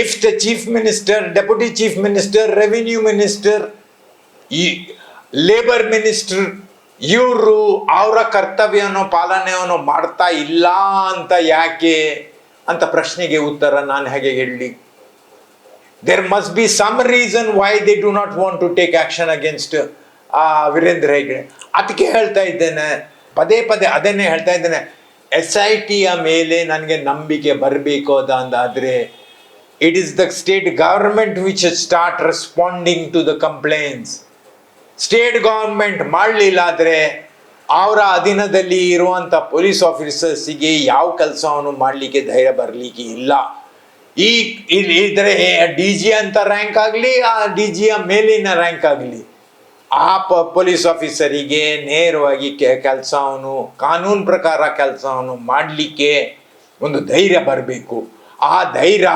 if the chief minister, deputy chief minister, revenue minister, labour minister ಇವರು ಅವರ ಕರ್ತವ್ಯವನ್ನು ಪಾಲನೆಯನ್ನು ಮಾಡ್ತಾ ಇಲ್ಲ ಅಂತ ಯಾಕೆ? ಅಂತ ಪ್ರಶ್ನೆಗೆ ಉತ್ತರ ನಾನು ಹೇಗೆ ಹೇಳಲಿ? There must be some reason why they do not want to take action against Veerendra Heggade ಅದಕ್ಕೆ ಹೇಳ್ತಾ ಇದ್ದೇನೆ ಪದೇ ಪದೇ ಅದನ್ನೇ ಹೇಳ್ತಾ ಇದ್ದೇನೆ. ಎಸ್ ಐ ಟಿಯ ಮೇಲೆ ನನಗೆ ನಂಬಿಕೆ ಬರಬೇಕು ಅದ ಅಂದಾದರೆ it is the state which start responding to the complaints state government ಮಾಡಲಿಲ್ಲ ಆದರೆ ಅವರ ಅಧೀನದಲ್ಲಿ ಇರುವಂಥ ಪೊಲೀಸ್ ಆಫೀಸರ್ಸಿಗೆ ಯಾವ ಕೆಲಸವನ್ನು ಮಾಡಲಿಕ್ಕೆ ಧೈರ್ಯ ಬರಲಿಕ್ಕೆ ಇಲ್ಲ. ಈ ಇದ್ರೆ ಡಿ ಜಿ ಅಂತ ರ್ಯಾಂಕ್ ಆಗಲಿ, ಆ ಡಿ ಜಿಯ ಮೇಲಿನ ರ್ಯಾಂಕ್ ಆಗಲಿ, ಆ ಪ ಪೊಲೀಸ್ ಆಫೀಸರಿಗೆ ನೇರವಾಗಿ ಕೆಲಸವನ್ನು, ಕಾನೂನು ಪ್ರಕಾರ ಕೆಲಸವನ್ನು ಮಾಡಲಿಕ್ಕೆ ಒಂದು ಧೈರ್ಯ ಬರಬೇಕು. ಆ ಧೈರ್ಯ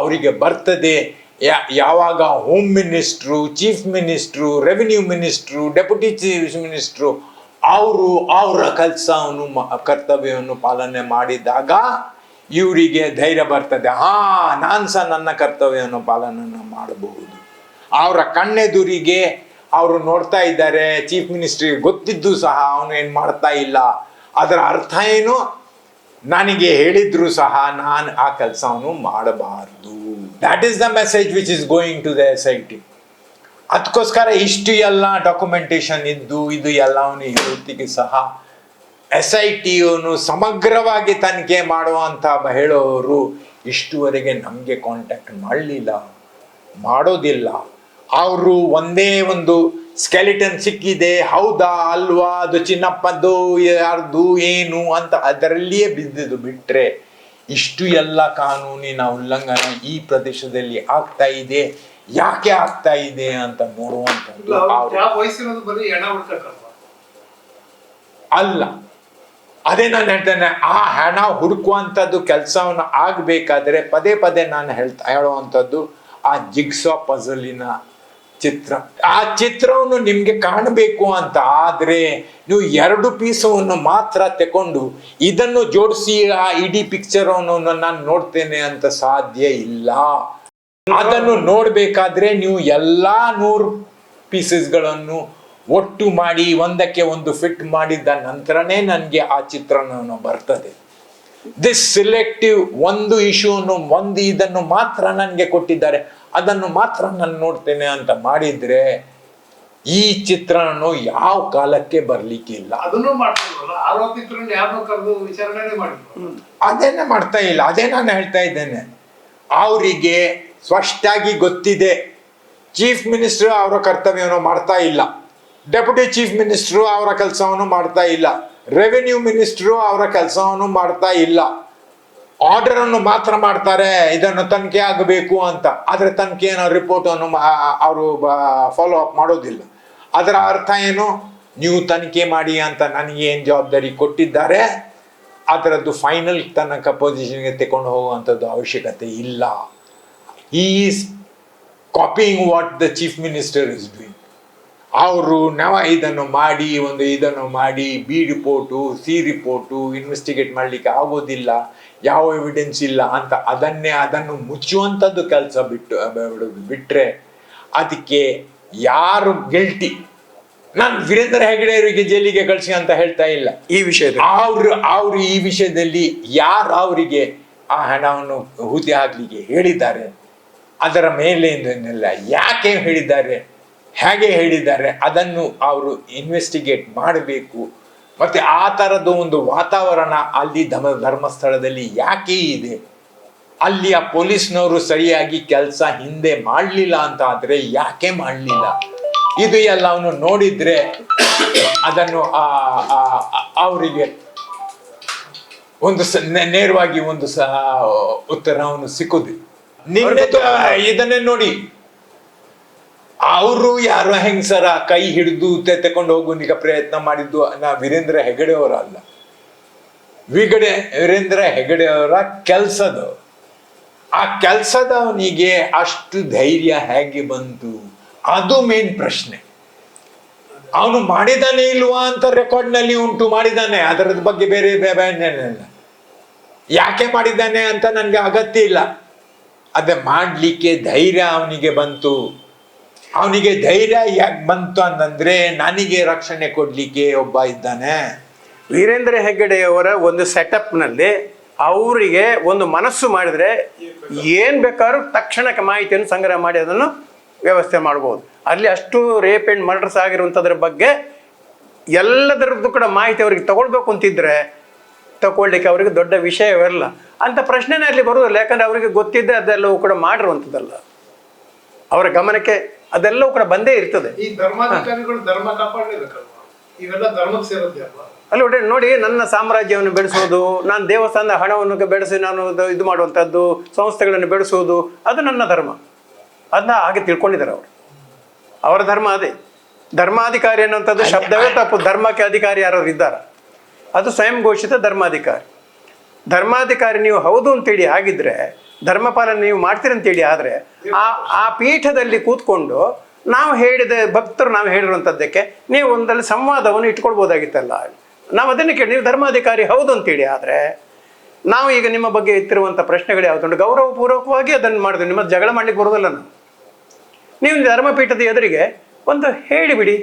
ಅವರಿಗೆ ಬರ್ತದೆ. ಯಾವಾಗ home minister chief minister revenue minister deputy chief minister ಅವರು ಅವರ ಕೆಲಸವನ್ನು ಕರ್ತವ್ಯವನ್ನು ಪಾಲನೆ ಮಾಡಿದಾಗ ಇವರಿಗೆ ಧೈರ್ಯ ಬರ್ತದೆ. ಹಾ ನಾನು ಸಹ ನನ್ನ ಕರ್ತವ್ಯವನ್ನು ಪಾಲನೆಯನ್ನು ಮಾಡಬಹುದು. ಅವರ ಕಣ್ಣೆದುರಿಗೆ ಅವರು ನೋಡ್ತಾ ಇದ್ದಾರೆ. ಚೀಫ್ ಮಿನಿಸ್ಟ್ರಿಗೆ ಗೊತ್ತಿದ್ದು ಸಹ ಅವನು ಏನು ಮಾಡ್ತಾ ಇಲ್ಲ. ಅದರ ಅರ್ಥ ಏನು? ನನಗೆ ಹೇಳಿದ್ರು ಸಹ ನಾನು ಆ ಕೆಲಸವನ್ನು ಮಾಡಬಾರದು. That is the message which is going to the S I T ಅದಕ್ಕೋಸ್ಕರ ಇಷ್ಟು ಎಲ್ಲ ಡಾಕ್ಯುಮೆಂಟೇಶನ್ ಇದ್ದು, ಇದು ಎಲ್ಲವನ್ನು ಹೇಳುತ್ತಿಗೆ ಸಹ ಎಸ್ ಐ ಟಿಯನ್ನು ಸಮಗ್ರವಾಗಿ ತನಿಖೆ ಮಾಡುವಂಥ ಹೇಳೋರು ಇಷ್ಟುವರೆಗೆ ನಮಗೆ ಕಾಂಟ್ಯಾಕ್ಟ್ ಮಾಡಲಿಲ್ಲ, ಮಾಡೋದಿಲ್ಲ. ಅವರು ಒಂದೇ ಒಂದು ಸ್ಕೆಲಿಟನ್ ಸಿಕ್ಕಿದೆ ಹೌದಾ ಅಲ್ವಾ? ಅದು ಚಿನ್ನಪ್ಪದ್ದು ಯಾರ್ದು ಏನು ಅಂತ ಅದರಲ್ಲಿಯೇ ಬಿದ್ದಿದ್ದು ಬಿಟ್ರೆ ಇಷ್ಟು ಎಲ್ಲ ಕಾನೂನಿನ ಉಲ್ಲಂಘನೆ ಈ ಪ್ರದೇಶದಲ್ಲಿ ಆಗ್ತಾ ಇದೆ. ಯಾಕೆ ಆಗ್ತಾ ಇದೆ ಅಂತ ನೋಡುವಂಥದ್ದು ಅಲ್ಲ ಅದೇ ನಾನು ಹೇಳ್ತೇನೆ ಆ ಹಣ ಹುಡುಕುವಂಥದ್ದು ಕೆಲಸವನ್ನು ಆಗಬೇಕಾದ್ರೆ ಪದೇ ಪದೇ ನಾನು ಹೇಳ್ತಾ ಹೇಳುವಂಥದ್ದು ಆ ಜಿಗ್ಸಾ ಪಜಲಿನ ಚಿತ್ರ. ಆ ಚಿತ್ರವನ್ನು ನಿಮ್ಗೆ ಕಾಣಬೇಕು ಅಂತ ಆದ್ರೆ ನೀವು ಎರಡು ಪೀಸವನ್ನು ಮಾತ್ರ ತಕೊಂಡು ಇದನ್ನು ಜೋಡಿಸಿ ಆ ಇಡೀ ಪಿಕ್ಚರ್ ನಾನು ನೋಡ್ತೇನೆ ಅಂತ ಸಾಧ್ಯ ಇಲ್ಲ. ಅದನ್ನು ನೋಡ್ಬೇಕಾದ್ರೆ ನೀವು ಎಲ್ಲಾ ನೂರು ಪೀಸಸ್ಗಳನ್ನು ಒಟ್ಟು ಮಾಡಿ ಒಂದಕ್ಕೆ ಒಂದು ಫಿಟ್ ಮಾಡಿದ ನಂತರನೇ ನನಗೆ ಆ ಚಿತ್ರಣ ಬರ್ತದೆ. ದಿಸ್ ಸಿಲೆಕ್ಟಿವ್ ಒಂದು ಇಶ್ಯೂನು ಒಂದು ಇದನ್ನು ಮಾತ್ರ ನನಗೆ ಕೊಟ್ಟಿದ್ದಾರೆ. ಅದನ್ನು ಮಾತ್ರ ನಾನು ನೋಡ್ತೇನೆ ಅಂತ ಮಾಡಿದ್ರೆ ಈ ಚಿತ್ರಣನು ಯಾವ ಕಾಲಕ್ಕೆ ಬರ್ಲಿಕ್ಕಿಲ್ಲ ಅದೇನೆ ಮಾಡ್ತಾ ಇಲ್ಲ ಅದೇ ನಾನು ಹೇಳ್ತಾ ಇದ್ದೇನೆ. ಅವರಿಗೆ ಸ್ಪಷ್ಟಾಗಿ ಗೊತ್ತಿದೆ ಚೀಫ್ ಮಿನಿಸ್ಟರ್ ಅವರ ಕರ್ತವ್ಯವನ್ನು ಮಾಡ್ತಾ ಇಲ್ಲ. ಡೆಪ್ಯೂಟಿ ಚೀಫ್ ಮಿನಿಸ್ಟ್ರು ಅವರ ಕೆಲಸವನ್ನು ಮಾಡ್ತಾ ಇಲ್ಲ. ರೆವಿನ್ಯೂ ಮಿನಿಸ್ಟ್ರು ಅವರ ಕೆಲಸವನ್ನು ಮಾಡ್ತಾ ಇಲ್ಲ. ಆರ್ಡರ್ ಅನ್ನು ಮಾತ್ರ ಮಾಡ್ತಾರೆ, ಇದನ್ನು ತನಿಖೆ ಆಗಬೇಕು ಅಂತ. ಆದ್ರೆ ಏನೋ ರಿಪೋರ್ಟ್ ಅನ್ನು ಅವರು ಫಾಲೋ ಅಪ್ ಮಾಡೋದಿಲ್ಲ. ಅದರ ಅರ್ಥ ಏನು? ನೀವು ತನಿಖೆ ಮಾಡಿ ಅಂತ ನನಗೆ ಏನು ಜವಾಬ್ದಾರಿ ಕೊಟ್ಟಿದ್ದಾರೆ, ಅದರದ್ದು ಫೈನಲ್ ತನಕ ಪೊಸಿಷನ್ಗೆ ತಗೊಂಡು ಹೋಗುವಂಥದ್ದು ಅವಶ್ಯಕತೆ ಇಲ್ಲ. Is copying what the chief minister is doing ಅವರು ನವ ಇದನ್ನು ಮಾಡಿ ಒಂದು ಇದನ್ನು ಮಾಡಿ B report C report investigate ಮಾಡಲಿಕ್ಕೆ ಆಗೋದಿಲ್ಲ ಯಾವ ಎವಿಡೆನ್ಸ್ ಇಲ್ಲ ಅಂತ ಅದನ್ನೇ ಅದನ್ನು ಮುಚ್ಚುವಂಥದ್ದು ಕೆಲಸ ಬಿಟ್ಟು ಬಿಟ್ಟರೆ ಅದಕ್ಕೆ ಯಾರು ಗಿಲ್ಟಿ ನಾನು ವೀರೇಂದ್ರ ಹೆಗಡೆ ಅವರಿಗೆ ಜೈಲಿಗೆ ಕಳಿಸಿ ಅಂತ ಹೇಳ್ತಾ ಇಲ್ಲ. ಈ ವಿಷಯದಲ್ಲಿ? ಅವರು ಅವರು ಈ ವಿಷಯದಲ್ಲಿ ಯಾರು ಅವರಿಗೆ ಆ ಹಣವನ್ನು ಹುದ್ದೆ ಆಗಲಿಕ್ಕೆ ಹೇಳಿದ್ದಾರೆ? ಅದರ ಮೇಲೆ ಯಾಕೆ ಹೇಳಿದ್ದಾರೆ? ಹೇಗೆ ಹೇಳಿದ್ದಾರೆ ಅದನ್ನು ಅವರು ಇನ್ವೆಸ್ಟಿಗೇಟ್ ಮಾಡಬೇಕು. ಮತ್ತೆ ಆ ಥರದ ಒಂದು ವಾತಾವರಣ ಅಲ್ಲಿ ಧರ್ಮ ಧರ್ಮಸ್ಥಳದಲ್ಲಿ ಯಾಕೆ ಇದೆ? ಅಲ್ಲಿಯ ಆ ಪೊಲೀಸ್ನವರು ಸರಿಯಾಗಿ ಕೆಲಸ ಹಿಂದೆ ಮಾಡಲಿಲ್ಲ ಅಂತ ಆದರೆ ಯಾಕೆ ಮಾಡಲಿಲ್ಲ? ಇದು ಎಲ್ಲವನ್ನು ನೋಡಿದ್ರೆ ಅದನ್ನು ಅವರಿಗೆ ಒಂದು ನೇರವಾಗಿ ಒಂದು ಸಹ ಉತ್ತರವನ್ನು ಸಿಕ್ಕುದು. ಇದನ್ನೇ ನೋಡಿ. ಅವರು ಯಾರು ಹೆಂಗಸರ ಕೈ ಹಿಡಿದು ತಕೊಂಡು ಹೋಗೋನಿಗೆ ಪ್ರಯತ್ನ ಮಾಡಿದ್ದು ನಾ ವೀರೇಂದ್ರ ಹೆಗಡೆ ಅವರಲ್ಲ ವಿಗಡೆ ವೀರೇಂದ್ರ ಹೆಗಡೆ ಅವರ ಕೆಲಸದವರು ಆ ಕೆಲಸದವನಿಗೆ ಅಷ್ಟು ಧೈರ್ಯ ಹೇಗೆ ಬಂತು? ಅದು ಮೇನ್ ಪ್ರಶ್ನೆ. ಅವನು ಮಾಡಿದಾನೆ ಇಲ್ವಾ ಅಂತ ರೆಕಾರ್ಡ್ನಲ್ಲಿ ಉಂಟು ಮಾಡಿದಾನೆ. ಅದರ ಬಗ್ಗೆ ಬೇರೆ ಬೇರೆ ಬೇ- ಯಾಕೆ ಮಾಡಿದ್ದಾನೆ ಅಂತ ನನಗೆ ಅಗತ್ಯ ಇಲ್ಲ. ಅದೇ ಮಾಡಲಿಕ್ಕೆ ಧೈರ್ಯ ಅವನಿಗೆ ಬಂತು. ಅವನಿಗೆ ಧೈರ್ಯ ಯಾಕೆ ಬಂತು ಅಂತಂದರೆ ನನಗೆ ರಕ್ಷಣೆ ಕೊಡಲಿಕ್ಕೆ ಒಬ್ಬ ಇದ್ದಾನೆ. ವೀರೇಂದ್ರ ಹೆಗ್ಗಡೆಯವರ ಒಂದು ಸೆಟಪ್ನಲ್ಲಿ ಅವರಿಗೆ ಒಂದು ಮನಸ್ಸು ಮಾಡಿದರೆ ಏನು ಬೇಕಾದ್ರೂ ತಕ್ಷಣಕ್ಕೆ ಮಾಹಿತಿಯನ್ನು ಸಂಗ್ರಹ ಮಾಡಿ ಅದನ್ನು ವ್ಯವಸ್ಥೆ ಮಾಡ್ಬೋದು. ಅಲ್ಲಿ ಅಷ್ಟು ರೇಪ್ ಆ್ಯಂಡ್ ಮರ್ಡರ್ಸ್ ಆಗಿರುವಂಥದ್ರ ಬಗ್ಗೆ ಎಲ್ಲದರದ್ದು ಕೂಡ ಮಾಹಿತಿ ಅವರಿಗೆ ತಗೊಳ್ಬೇಕು ಅಂತಿದ್ರೆ ತಗೊಳ್ಳಿಕ್ಕೆ ಅವರಿಗೆ ದೊಡ್ಡ ವಿಷಯವಿರಲ್ಲ ಅಂತ ಪ್ರಶ್ನೆನೇ ಅಲ್ಲಿ ಬರೋದಿಲ್ಲ ಯಾಕಂದರೆ ಅವರಿಗೆ ಗೊತ್ತಿದ್ದೆ ಅದೆಲ್ಲವೂ ಕೂಡ ಮಾಡಿರುವಂಥದ್ದಲ್ಲ. ಅವರ ಗಮನಕ್ಕೆ ಅದೆಲ್ಲವೂ ಕೂಡ ಬಂದೇ ಇರ್ತದೆ. ಈ ಧರ್ಮಾಧಿಕಾರಿಗಳು ಧರ್ಮ ಕಾಪಾಡಲೇಬೇಕಲ್ವಾ? ಇವೆಲ್ಲ ಧರ್ಮಕ್ಕೆ ಸೇರುತ್ತೆ ಅಲ್ವಾ? ಅಲ್ಲಿ ನೋಡಿ ನೋಡಿ ನನ್ನ ಸಾಮ್ರಾಜ್ಯವನ್ನು ಬೆಳೆಸೋದು ನಾನು ದೇವಸ್ಥಾನದ ಹಣವನ್ನು ಬೆಳೆಸಿ ನಾನು ಇದು ಮಾಡುವಂಥದ್ದು ಸಂಸ್ಥೆಗಳನ್ನು ಬೆಳೆಸೋದು ಅದು ನನ್ನ ಧರ್ಮ. ಅದನ್ನ ಹಾಗೆ ತಿಳ್ಕೊಂಡಿದ್ದಾರೆ ಅವರು. ಅವರ ಧರ್ಮ ಅದೇ. ಧರ್ಮಾಧಿಕಾರಿ ಅನ್ನುವಂಥದ್ದು ಶಬ್ದವೇ ತಪ್ಪು. ಧರ್ಮಕ್ಕೆ ಅಧಿಕಾರಿ ಯಾರು ಇದ್ದಾರ? ಅದು ಸ್ವಯಂ ಘೋಷಿತ ಧರ್ಮಾಧಿಕಾರಿ. ಧರ್ಮಾಧಿಕಾರಿ ನೀವು ಹೌದು ಅಂತೇಳಿ ಆಗಿದ್ರೆ ಧರ್ಮಪಾಲನೆ ನೀವು ಮಾಡ್ತೀರಿ ಅಂತೇಳಿ ಆದರೆ ಆ ಆ ಪೀಠದಲ್ಲಿ ಕೂತ್ಕೊಂಡು ನಾವು ಹೇಳಿದ ಭಕ್ತರು ನಾವು ಹೇಳಿರುವಂಥದ್ದಕ್ಕೆ ನೀವು ಒಂದಲ್ಲಿ ಸಂವಾದವನ್ನು ಇಟ್ಕೊಳ್ಬೋದಾಗಿತ್ತಲ್ಲ. ನಾವು ಅದನ್ನು ಕೇಳಿ, ನೀವು ಧರ್ಮಾಧಿಕಾರಿ ಹೌದು ಅಂತೇಳಿ ಆದರೆ ನಾವು ಈಗ ನಿಮ್ಮ ಬಗ್ಗೆ ಎತ್ತಿರುವಂಥ ಪ್ರಶ್ನೆಗಳು ಯಾವುದುಂಟು ಗೌರವಪೂರ್ವಕವಾಗಿ ಅದನ್ನು ಮಾಡಿದ್ವಿ ನಿಮ್ಮ ಜಗಳ ಮಾಡಲಿಕ್ಕೆ ಬರೋದಲ್ಲ ನಾನು. ನೀವು ಧರ್ಮಪೀಠದ ಎದುರಿಗೆ ಒಂದು ಹೇಳಿಬಿಡಿ.